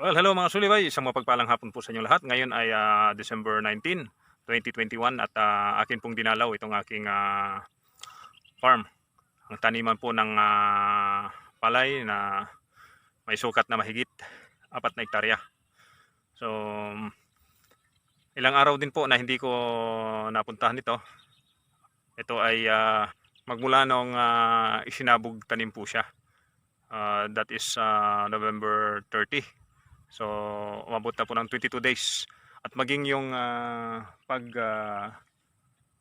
Well, hello mga sulibay. Isang mapagpalang hapon po sa inyo lahat. Ngayon ay ah, December 19, 2021 at ah, akin pong dinalaw itong aking ah, farm. Ang taniman po ng ah, palay na may sukat na mahigit apat na hektarya. So, ilang araw din po na hindi ko napuntahan ito. Ito ay ah, magmula nung ah, isinabog tanim po siya. Ah, that is ah, November 30. So, umabot na po ng 22 days. At maging yung ah, pag ah,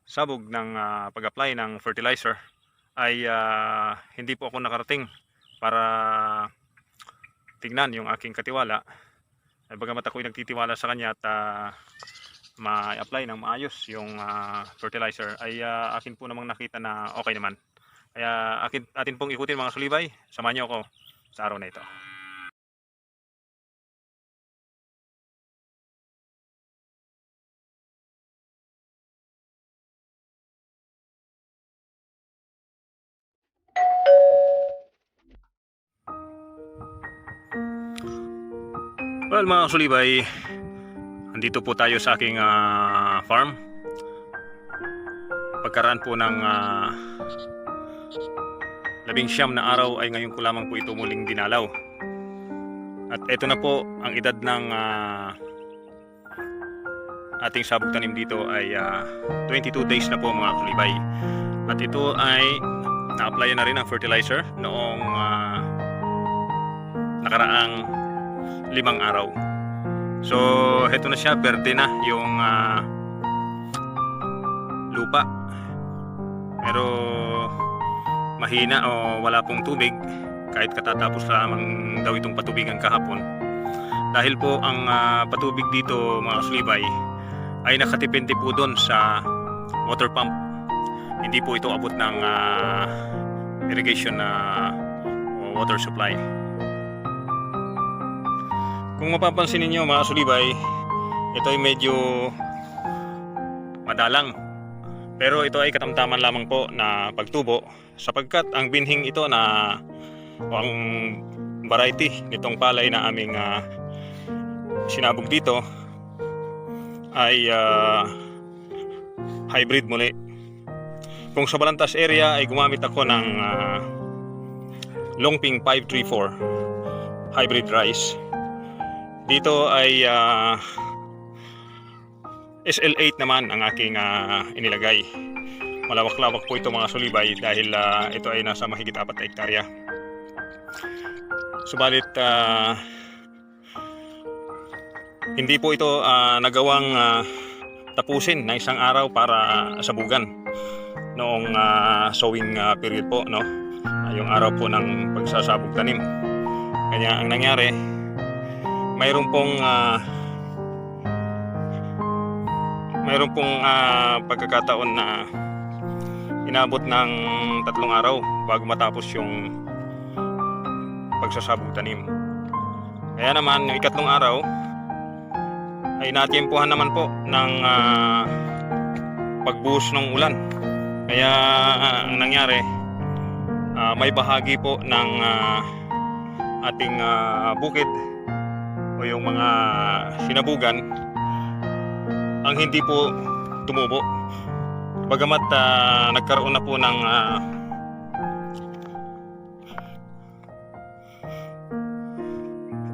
sabog ng ah, pag-apply ng fertilizer ay ah, hindi po ako nakarating para tignan yung aking katiwala. Ay bagamat ako'y nagtitiwala sa kanya at ah, ma-apply ng maayos yung ah, fertilizer ay ah, akin po namang nakita na okay naman. Kaya akin, atin pong ikutin mga sulibay. Samahan niyo ako sa araw na ito. Well mga sulibay, andito po tayo sa aking ah, farm. Pagkaraan po ng ah, labing siyam na araw ay ngayon ko lamang po ito muling dinalaw. At ito na po ang edad ng ah, ating sabog tanim dito ay ah, 22 days na po mga sulibay. At ito ay na-apply na rin ang fertilizer noong ah, nakaraang limang araw. So, heto na siya, berde na yung ah, lupa. Pero mahina o wala pong tubig kahit katatapos lamang daw itong patubigan kahapon. Dahil po ang ah, patubig dito mga sulibay ay nakatipente po doon sa water pump. Hindi po ito abot ng ah, irrigation na o water supply. Kung mapapansin ninyo mga sulibay, ito ay medyo madalang. Pero ito ay katamtaman lamang po na pagtubo sapagkat ang binhing ito na o ang variety nitong palay na aming ah, sinabog dito ay ah, hybrid muli. Kung sa Balantas area ay gumamit ako ng ah, Longping 534 hybrid rice. Dito ay ah, SL8 naman ang aking ah, inilagay. Malawak-lawak po ito mga sulibay dahil ah, ito ay nasa mahigit 4 na hektarya. Subalit ah, hindi po ito ah, nagawang ah, tapusin na isang araw para sabugan noong ah, sowing ah, period po no yung araw po ng pagsasabog tanim kanya ang nangyari mayroon pong ah, mayroon pong ah, pagkakataon na inabot ng tatlong araw bago matapos yung pagsasabog tanim. Kaya naman yung ikatlong araw ay natimpuhan naman po ng ah, pagbuhos ng ulan. Kaya ah, ang nangyari ah, may bahagi po ng ah, ating ah, bukid o yung mga sinabugan ang hindi po tumubo. Bagamat ah, nagkaroon na po ng ah,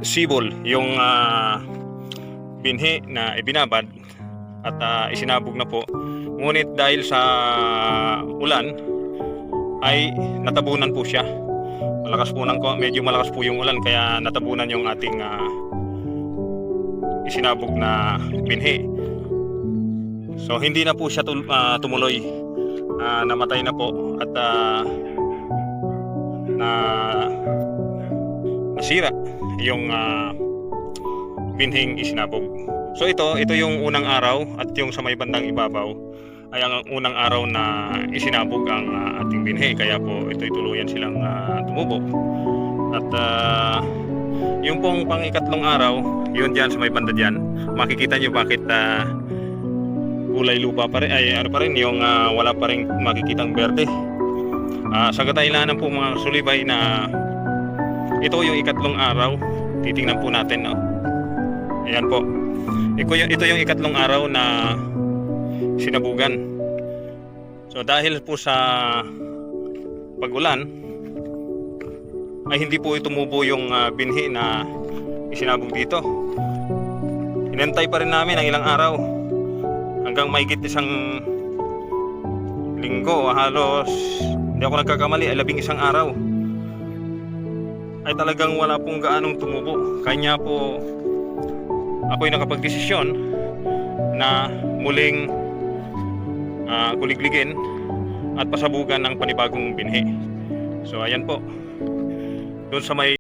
sibol yung ah, binhi na ibinabad at ah, isinabog na po. Ngunit dahil sa ulan ay natabunan po siya. Malakas po ng medyo malakas po yung ulan kaya natabunan yung ating ah, isinabog na binhi. So hindi na po siya tul- ah, tumuloy. Ah, namatay na po at ah, na nasira yung ah, binhing isinabog. So ito ito yung unang araw at yung sa may bandang ibabaw ay ang unang araw na isinabog ang ah, ating binhi. Kaya po ito'y tuluyan silang ah, tumubo. At ah, yung pong pang ikatlong araw yun dyan sa may banda dyan makikita nyo bakit ah, kulay lupa pa rin ay ano pa rin yung ah, wala pa rin makikitang berde Ah, sa kadahilanan po mga sulibay na ito yung ikatlong araw titingnan po natin no? Ayan po. Ito yung, ito yung ikatlong araw na sinabugan. So dahil po sa pag-ulan ay hindi po tumubo yung ah, binhi na isinabog dito. Inantay pa rin namin ang ilang araw. Hanggang mahigit isang linggo halos hindi ako nagkakamali ay labing isang araw. Ay talagang wala pong gaanong tumubo. Kanya po ako'y nakapagdesisyon na muling ah, kuligligin at pasabugan ng panibagong binhi. So ayan po. Doon sa may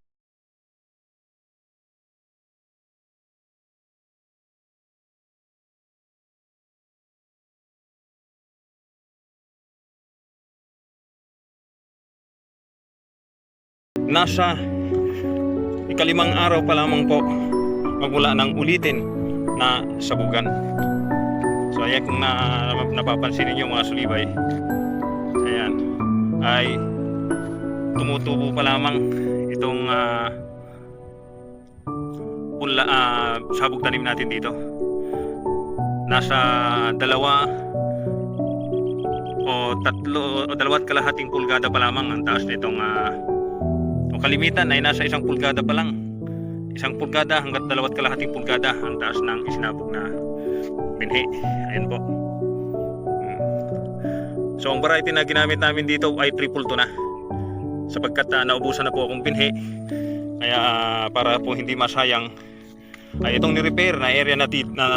nasa ikalimang araw pa lamang po magmula ng ulitin na sabugan. So ayan kung na, napapansin ninyo mga sulibay, ayan, ay tumutubo pa lamang itong ah, pula, ah, sabog tanim natin dito. Nasa dalawa o tatlo o dalawa't kalahating pulgada pa lamang ang taas nitong ah, ang kalimitan ay nasa isang pulgada pa lang. Isang pulgada hanggat dalawat kalahating pulgada ang taas ng isinabog na binhi. Ayan po. Hmm. So ang variety na ginamit namin dito ay triple to na. Sapagkat ah, naubusan na po akong binhi. Kaya ah, para po hindi masayang ay itong ni-repair na area na, na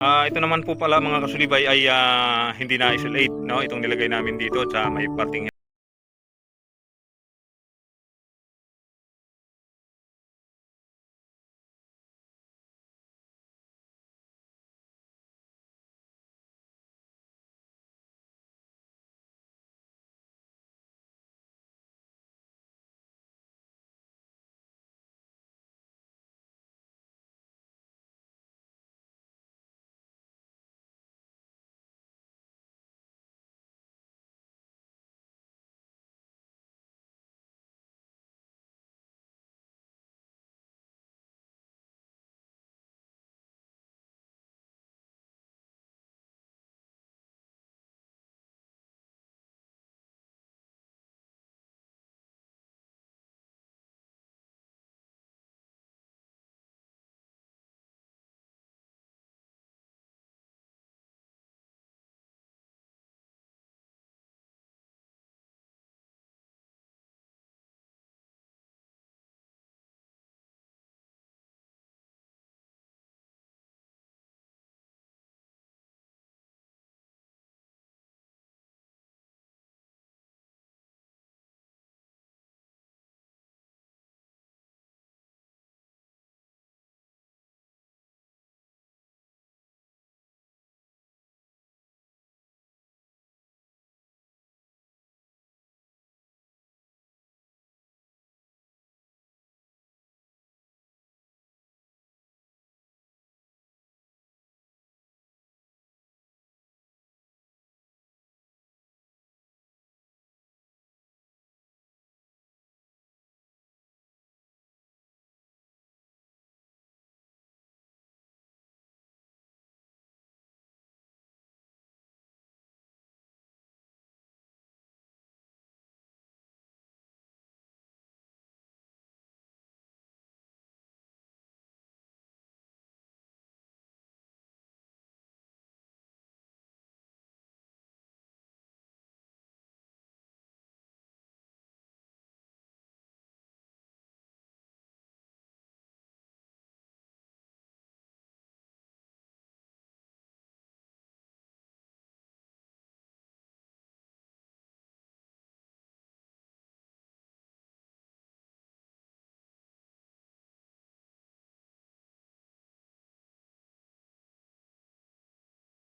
Ah, ito naman po pala mga kasulibay ay ah, hindi na isolate no? Itong nilagay namin dito sa may parting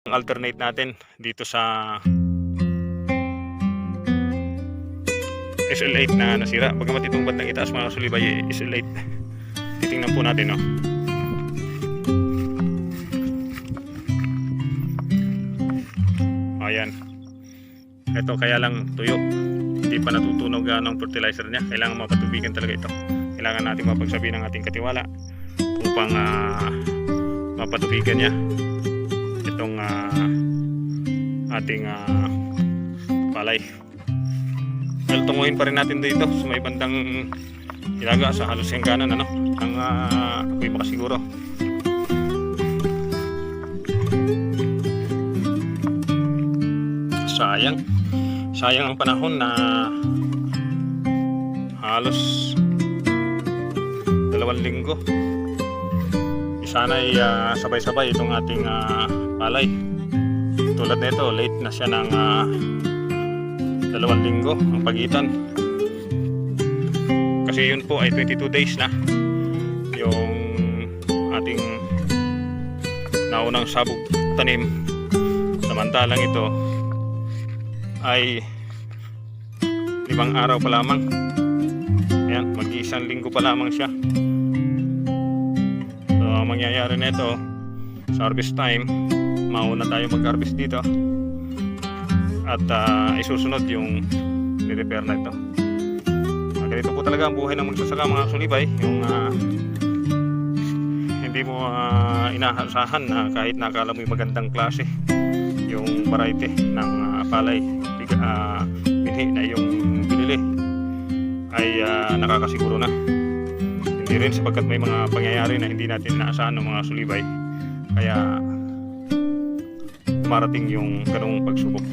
Ang alternate natin dito sa SL8 na nasira. Bagamat itong bandang itaas mga kasulibay eh, SL8. Titingnan po natin no. Ayan. Ito kaya lang tuyo. Hindi pa natutunog ng fertilizer niya. Kailangan mapatubigan talaga ito. Kailangan natin mapagsabi ng ating katiwala upang ah, mapatubigan niya itong ah, ating ah, palay. Well, tunguhin pa rin natin dito sa may bandang ilaga sa halos hangganan ano. Ang uh, ako'y makasiguro. Sayang. Sayang ang panahon na halos dalawang linggo. Sana ay ah, sabay-sabay itong ating ah, palay. Tulad nito, late na siya ng ah, dalawang linggo ang pagitan. Kasi yun po ay 22 days na yung ating naunang sabog tanim. Samantalang ito ay limang araw pa lamang. Ayan, mag-isang linggo pa lamang siya. Mangyayari nito. Sa harvest time, mauna tayo mag-harvest dito. At ah, isusunod yung ni-repair na ito. Ah, ganito po talaga ang buhay ng magsasaka mga sulibay, yung ah, hindi mo ah, inaasahan na kahit nakala mo yung magandang klase yung variety ng ah, palay ah, binhi na yung binili ay ah, nakakasiguro na hindi rin sapagkat may mga pangyayari na hindi natin naasahan ng mga sulibay. Kaya marating yung ganong pagsubok